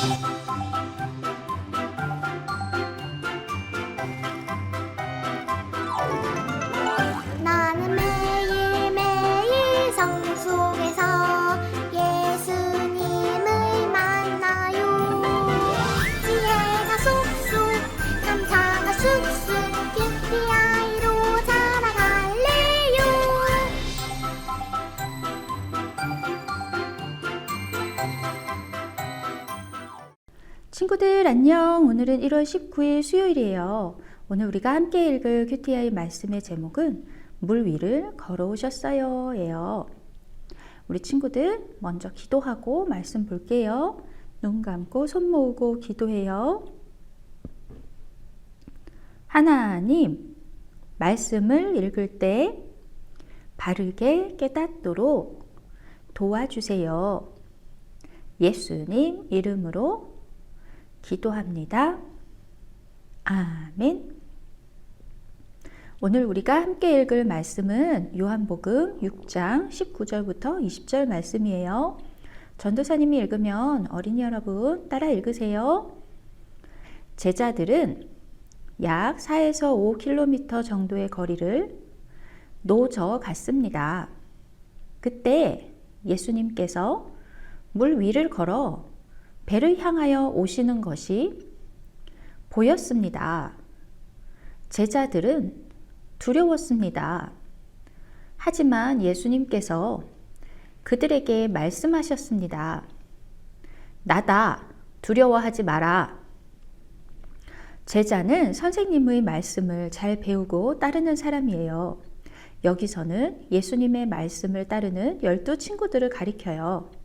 나 친구들 안녕. 오늘은 1월 19일 수요일이에요. 오늘 우리가 함께 읽을 큐티아이 말씀의 제목은 물 위를 걸어오셨어요. 예요. 우리 친구들 먼저 기도하고 말씀 볼게요. 눈 감고 손 모으고 기도해요. 하나님, 말씀을 읽을 때 바르게 깨닫도록 도와주세요. 예수님 이름으로 기도합니다. 아멘. 오늘 우리가 함께 읽을 말씀은 요한복음 6장 19절부터 20절 말씀이에요. 전도사님이 읽으면 어린이 여러분 따라 읽으세요. 제자들은 약 4에서 5km 정도의 거리를 노저 갔습니다. 그때 예수님께서 물 위를 걸어 배를 향하여 오시는 것이 보였습니다. 제자들은 두려웠습니다. 하지만 예수님께서 그들에게 말씀하셨습니다. 나다. 두려워하지 마라. 제자는 선생님의 말씀을 잘 배우고 따르는 사람이에요. 여기서는 예수님의 말씀을 따르는 열두 친구들을 가리켜요.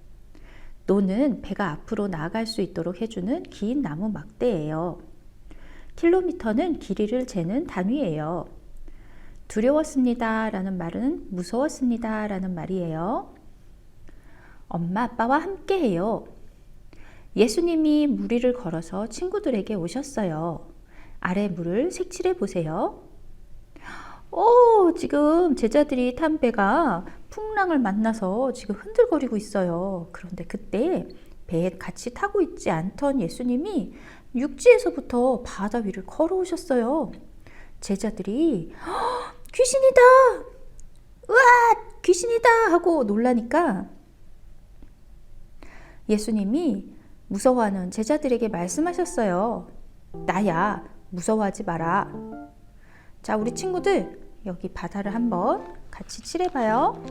노는 배가 앞으로 나아갈 수 있도록 해주는 긴 나무 막대예요. 킬로미터는 길이를 재는 단위예요. 두려웠습니다 라는 말은 무서웠습니다 라는 말이에요. 엄마 아빠와 함께 해요. 예수님이 물 위를 걸어서 친구들에게 오셨어요. 아래 물을 색칠해 보세요. 오, 지금 제자들이 탄 배가 풍랑을 만나서 지금 흔들거리고 있어요. 그런데 그때 배에 같이 타고 있지 않던 예수님이 육지에서부터 바다 위를 걸어오셨어요. 제자들이 "헉, 귀신이다! 으아! 귀신이다! 하고 놀라니까 예수님이 무서워하는 제자들에게 말씀하셨어요. 나야, 무서워하지 마라. 자, 우리 친구들, 여기 바다를 한번 같이 칠해봐요.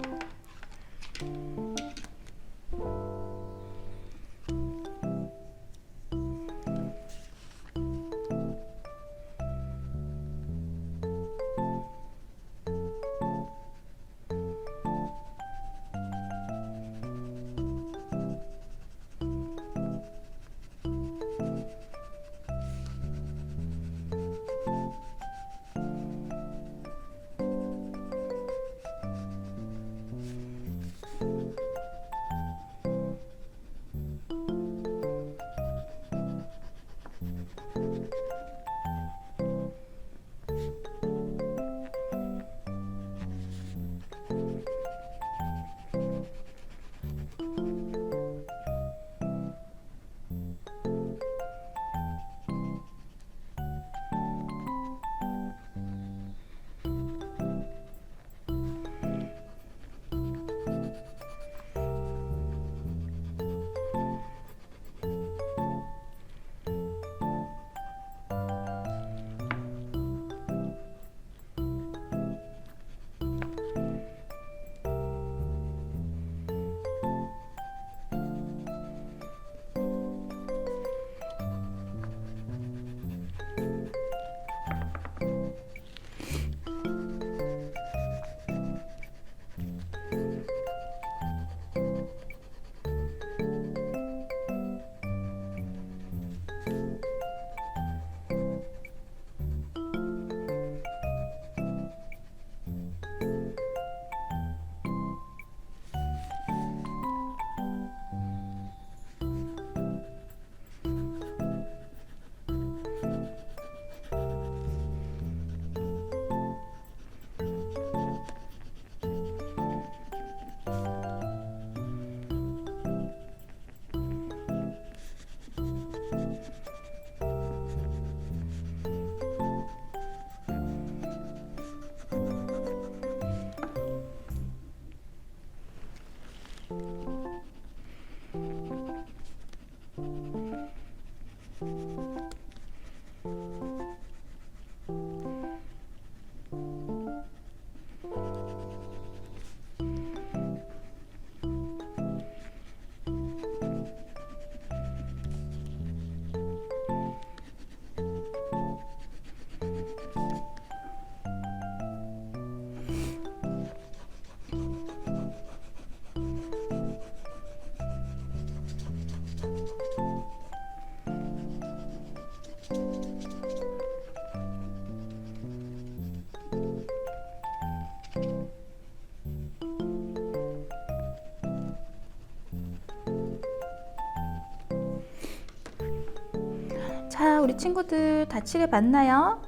우리 친구들 다치게 봤나요?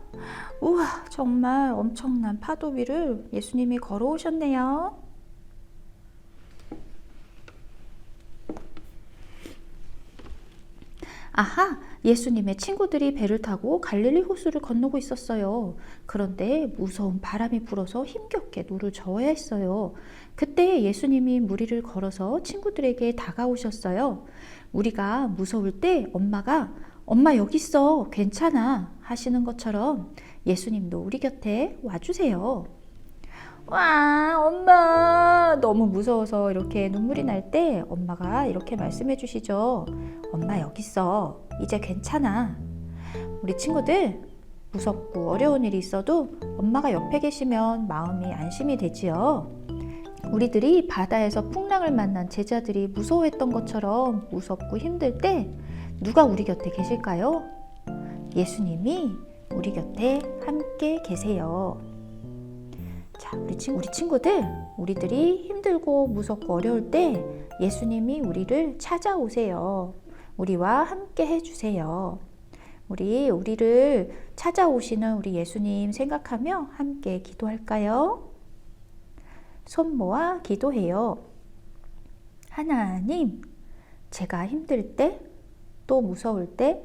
우와, 정말 엄청난 파도 위를 예수님이 걸어오셨네요. 아하, 예수님의 친구들이 배를 타고 갈릴리 호수를 건너고 있었어요. 그런데 무서운 바람이 불어서 힘겹게 노를 저어야 했어요. 그때 예수님이 무리를 걸어서 친구들에게 다가오셨어요. 우리가 무서울 때 엄마가 엄마 여기 있어. 괜찮아. 하시는 것처럼 예수님도 우리 곁에 와주세요. 와, 엄마. 너무 무서워서 이렇게 눈물이 날 때 엄마가 이렇게 말씀해 주시죠. 엄마 여기 있어. 이제 괜찮아. 우리 친구들 무섭고 어려운 일이 있어도 엄마가 옆에 계시면 마음이 안심이 되지요. 우리들이 바다에서 풍랑을 만난 제자들이 무서워했던 것처럼 무섭고 힘들 때 누가 우리 곁에 계실까요? 예수님이 우리 곁에 함께 계세요. 자, 우리, 친, 우리 친구들, 우리들이 힘들고 무섭고 어려울 때 예수님이 우리를 찾아오세요. 우리와 함께 해주세요. 우리, 우리를 찾아오시는 우리 예수님 생각하며 함께 기도할까요? 손 모아 기도해요. 하나님, 제가 힘들 때, 또 무서울 때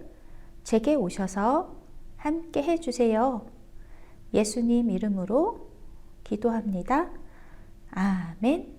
제게 오셔서 함께 해주세요. 예수님 이름으로 기도합니다. 아멘.